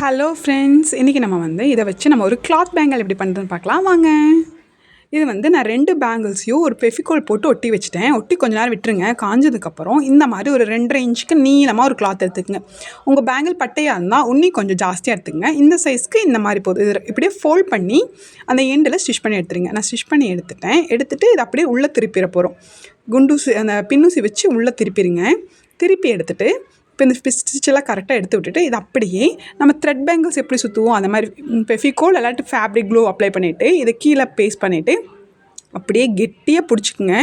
Hello friends இன்றைக்கி நம்ம வந்து இதை வச்சு நம்ம ஒரு கிளாத் பேங்கிள் எப்படி பண்ணுறதுன்னு பார்க்கலாம். வாங்க. இது வந்து நான் ரெண்டு பேங்கிள்ஸையும் ஒரு பெஃபிகோல் போட்டு ஒட்டி வச்சுட்டேன். ஒட்டி கொஞ்ச நேரம் விட்டுருங்க. காஞ்சதுக்கப்புறம் இந்த மாதிரி ஒரு ரெண்டரை இன்ச்சுக்கு நீளமாக ஒரு கிளாத் எடுத்துக்கங்க. உங்கள் பேங்கிள் பட்டையாக இருந்தால் உன்னி கொஞ்சம் ஜாஸ்தியாக எடுத்துக்கங்க. இந்த சைஸ்க்கு இந்த மாதிரி போதும் இது இப்படியே ஃபோல்ட் பண்ணி அந்த எண்டில் ஸ்டிச் பண்ணி எடுத்துருங்க. நான் ஸ்டிச் பண்ணி எடுத்துட்டேன். எடுத்துகிட்டு இதை அப்படியே உள்ளே திருப்பிட போகிறோம் குண்டூசி அந்த பின்னூசி வச்சு உள்ளே திருப்பிடுங்க திருப்பி எடுத்துகிட்டு இப்போ இந்த ஸ்டிச்செல்லாம் கரெக்டாக எடுத்து விட்டுட்டு இது அப்படியே நம்ம த்ரெட் பேங்கிள்ஸ் எப்படி சுற்றுவோம் அந்த மாதிரி ஃபெஃபிகோல் இல்லாட்டி ஃபேப்ரிக் க்ளோ அப்ளை பண்ணிவிட்டு இதை கீழே பேஸ்ட் பண்ணிவிட்டு அப்படியே கெட்டியாக பிடிச்சிக்குங்க.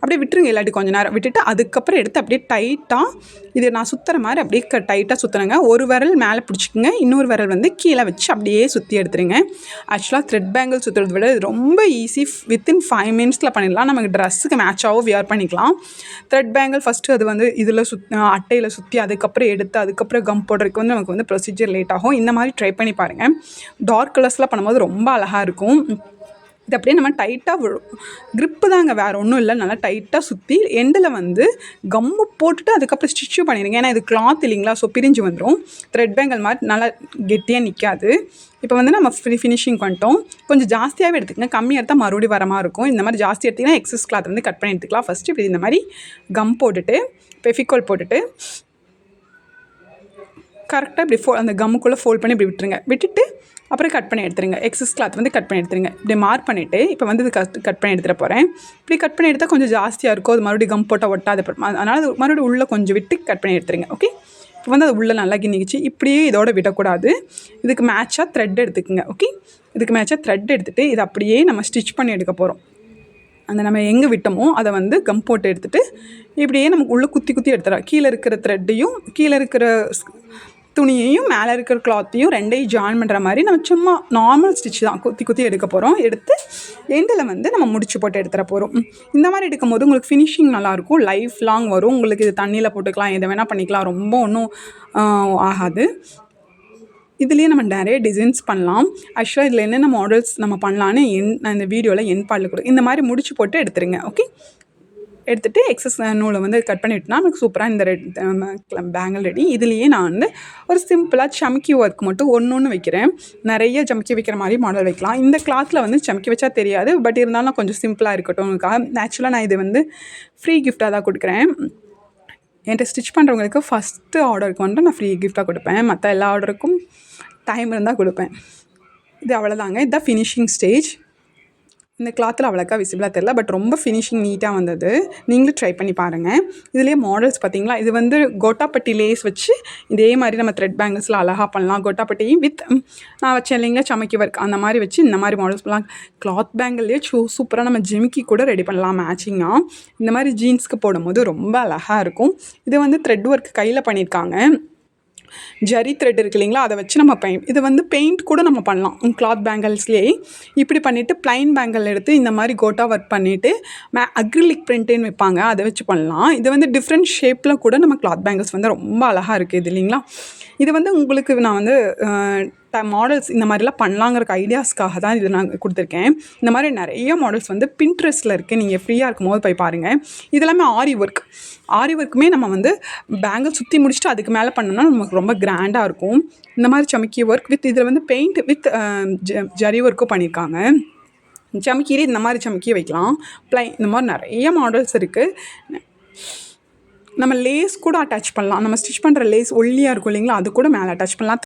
அப்படியே விட்டுருங்க இல்லாட்டி கொஞ்சம் நேரம். விட்டுட்டு அதுக்கப்புறம் எடுத்து அப்படியே டைட்டாக இது நான் சுற்றுற மாதிரி அப்படியே க டைட்டாக சுற்றுறேங்க ஒரு விரல் மேலே பிடிச்சிக்குங்க. இன்னொரு விரல் வந்து கீழே வச்சு அப்படியே சுற்றி எடுத்துருங்க. ஆக்சுவலாக த்ரெட் பேங்கிள் சுற்றுறத விட இது ரொம்ப ஈஸி வித்தின் ஃபைவ் மினிட்ஸில் பண்ணிடலாம். நமக்கு ட்ரெஸ்ஸுக்கு மேட்சாகவும் வியர் பண்ணிக்கலாம். த்ரெட் பேங்கிள் ஃபஸ்ட்டு அது வந்து இதில் சுத் அட்டையில் சுற்றி அதுக்கப்புறம் எடுத்து அதுக்கப்புறம் கம் போடுறதுக்கு வந்து நமக்கு வந்து ப்ரொசீஜர் லேட் ஆகும். இந்த மாதிரி ட்ரை பண்ணி பாருங்கள் டார்க் கலர்ஸ்லாம் பண்ணும்போது ரொம்ப அழகாக இருக்கும். இது அப்படியே நம்ம டைட்டாக விழும் க்ரிப்பு தாங்க வேறு ஒன்றும் இல்லை. நல்லா டைட்டாக சுற்றி எண்டில் வந்து கம்மு போட்டுட்டு அதுக்கப்புறம் ஸ்டிச்சும் பண்ணிடுங்க. ஏன்னா இது கிளாத் இல்லைங்களா? ஸோ பிரிஞ்சு வந்துடும் த்ரெட் பேங்கல் மாதிரி நல்லா கெட்டியாக நிற்காது இப்போ வந்து நம்ம ஃப்ரீ ஃபினிஷிங் பண்ணிட்டோம். கொஞ்சம் ஜாஸ்தியாகவே எடுத்துக்கங்க. கம்மியாக எடுத்தால் மறுபடியும் வர மாதிரி இருக்கும். இந்த மாதிரி ஜாஸ்தி எடுத்திங்கன்னா எக்ஸஸ் கிளாத் வந்து கட் பண்ணி எடுத்துக்கலாம். ஃபஸ்ட்டு இப்படி இந்த மாதிரி கம் போட்டுட்டு பெஃபிகோல் போட்டுட்டு கரெக்டாக இப்படி ஃபோ அந்த கம்முக்குள்ளே ஃபோல்ட் பண்ணி இப்படி விட்டுருங்க. விட்டுட்டு அப்புறம் கட் பண்ணி எடுத்துருங்க. எக்ஸஸ் கிளாத் வந்து கட் பண்ணி எடுத்துருங்க. இப்படி மார்க் பண்ணிவிட்டு இப்போ வந்து இது கட் கட் பண்ணி எடுத்துகிட்டு போகிறேன் இப்படி கட் பண்ணி எடுத்தால் கொஞ்சம் ஜாஸ்தியாக இருக்கும் அது மறுபடியும் கம் போட்டால் ஒட்டாது. அதனால் அது மறுபடியும் உள்ளே கொஞ்சம் விட்டு கட் பண்ணி எடுத்துருங்க. ஓகே இப்போ வந்து அது உள்ளே நல்லா கிண்ணிக்கிச்சு. இப்படியே இதோட விடக்கூடாது. இதுக்கு மேட்சாக த்ரெட் எடுத்துக்கோங்க. ஓகே இதுக்கு மேட்சாக த்ரெட் எடுத்துகிட்டு இதை அப்படியே நம்ம ஸ்டிச் பண்ணி எடுக்க போகிறோம் அந்த நம்ம எங்கே விட்டோமோ அதை வந்து கம் போட்டு எடுத்துகிட்டு இப்படியே நமக்கு உள்ளே குத்தி குத்தி எடுத்துடலாம். கீழே இருக்கிற த்ரெட்டையும் கீழே இருக்கிற துணியையும் மேலே இருக்கிற கிளாத்தையும் ரெண்டையும் ஜாயின் பண்ணுற மாதிரி நம்ம சும்மா நார்மல் ஸ்டிச் தான் குத்தி குத்தி எடுக்க போகிறோம் எடுத்து எண்டில் வந்து நம்ம முடிச்சு போட்டு எடுத்துகிற போகிறோம் இந்த மாதிரி எடுக்கும் போது உங்களுக்கு ஃபினிஷிங் நல்லாயிருக்கும். லைஃப் லாங் வரும். உங்களுக்கு இது தண்ணியில் போட்டுக்கலாம். எதை வேணால் பண்ணிக்கலாம். ரொம்ப ஒன்றும் ஆகாது. இதுலேயே நம்ம நிறைய டிசைன்ஸ் பண்ணலாம். ஆக்சுவலாக இதில் என்னென்ன மாடல்ஸ் நம்ம பண்ணலான்னு என் இந்த வீடியோவில் என் பாலில் கொடு இந்த மாதிரி முடிச்சு போட்டு எடுத்துருங்க. ஓகே எடுத்துகிட்டு எக்ஸஸ் நூலை வந்து கட் பண்ணி விட்டுனா நமக்கு சூப்பராக இந்த ரெட் பேங்கிள் ரெடி இதுலேயே நான் வந்து ஒரு சிம்பிளாக சமக்கி ஒர்க் மட்டும் ஒன்று ஒன்று வைக்கிறேன். நிறைய சமக்கி வைக்கிற மாதிரி மாடல் வைக்கலாம். இந்த கிளாத்தில் வந்து சமக்கி வச்சா தெரியாது. பட் இருந்தாலும் கொஞ்சம் சிம்பிளாக இருக்கட்டும். ஆக்சுவலாக நான் இது வந்து ஃப்ரீ கிஃப்டாக தான் கொடுக்குறேன். என்கிட்ட ஸ்டிச் பண்ணுறவங்களுக்கு ஃபஸ்ட்டு ஆர்டருக்கு வந்துட்டு நான் ஃப்ரீ கிஃப்டாக கொடுப்பேன். மற்ற எல்லா ஆர்டருக்கும் டைம் இருந்தால் கொடுப்பேன். இது அவ்வளோதாங்க இதுதான் ஃபினிஷிங் ஸ்டேஜ் இந்த கிளாத்தில் அவ்வளோக்கா விசிபிளாக தெரில பட் ரொம்ப ஃபினிஷிங் நீட்டாக வந்தது. நீங்களும் ட்ரை பண்ணி பாருங்கள் இதுலேயே மாடல்ஸ் பார்த்தீங்களா இது வந்து கோட்டாப்பட்டி லேஸ் வச்சு இதே மாதிரி நம்ம த்ரெட் பேங்கிள்ஸில் அழகாக பண்ணலாம். கோட்டாப்பட்டியும் வித் நான் வச்சேன் இல்லைங்களா? சமைக்கி ஒர்க் அந்த மாதிரி வச்சு இந்த மாதிரி மாடல்ஸ் பண்ணலாம். கிளாத் பேங்கிள்லேயே சூ சூப்பராக நம்ம ஜிமிக்கி கூட ரெடி பண்ணலாம். மேட்சிங்காக இந்த மாதிரி ஜீன்ஸ்க்கு போடும்போது ரொம்ப அழகாக இருக்கும். இது வந்து த்ரெட் ஒர்க் கையில் பண்ணியிருக்காங்க ஜரி த்ரெட் இருக்கு இல்லைங்களா? அதை வச்சு நம்ம பெயிண்ட் இது வந்து பெயிண்ட் கூட நம்ம பண்ணலாம். கிளாத் பேங்கிள்ஸ்லேயே இப்படி பண்ணிவிட்டு ப்ளைன் பேங்கிள் எடுத்து இந்த மாதிரி கோட்டா ஒர்க் பண்ணிவிட்டு மே அக்ரிலிக் பிரிண்ட்டுன்னு வைப்பாங்க. அதை வச்சு பண்ணலாம். இது வந்து டிஃப்ரெண்ட் ஷேப்பில் கூட நம்ம கிளாத் பேங்கிள்ஸ் வந்து ரொம்ப அழகாக இருக்குது இது இல்லைங்களா? இது வந்து உங்களுக்கு நான் வந்து ட மாடல்ஸ் இந்த மாதிரிலாம் பண்ணலாங்கிற ஐடியாஸ்க்காக தான் இது நான் கொடுத்துருக்கேன். இந்த மாதிரி நிறைய மாடல்ஸ் வந்து பின்ட்ரெஸ்ட்டில் இருக்குது நீங்கள் ஃப்ரீயாக இருக்கும் போது போய் பாருங்கள் இது எல்லாமே ஆரி ஒர்க் ஆரி ஒர்க்குமே நம்ம வந்து பேங்கிள் சுற்றி முடிச்சுட்டு அதுக்கு மேலே பண்ணோம்னா நமக்கு ரொம்ப கிராண்டாக இருக்கும். இந்த மாதிரி சமக்கி ஒர்க் வித் இதில் வந்து பெயிண்ட் வித் ஜரி ஒர்க்கும் பண்ணியிருக்காங்க சமக்கிலே இந்த மாதிரி சமக்கி வைக்கலாம். ப்ளை இந்த மாதிரி நிறைய மாடல்ஸ் இருக்குது நம்ம லேஸ் கூட அட்டாச் பண்ணலாம். நம்ம ஸ்டிச் பண்ணுற லேஸ் ஒல்லியாக இருக்கும் இல்லைங்களா? அது கூட மேலே அட்டாச் பண்ணலாம்.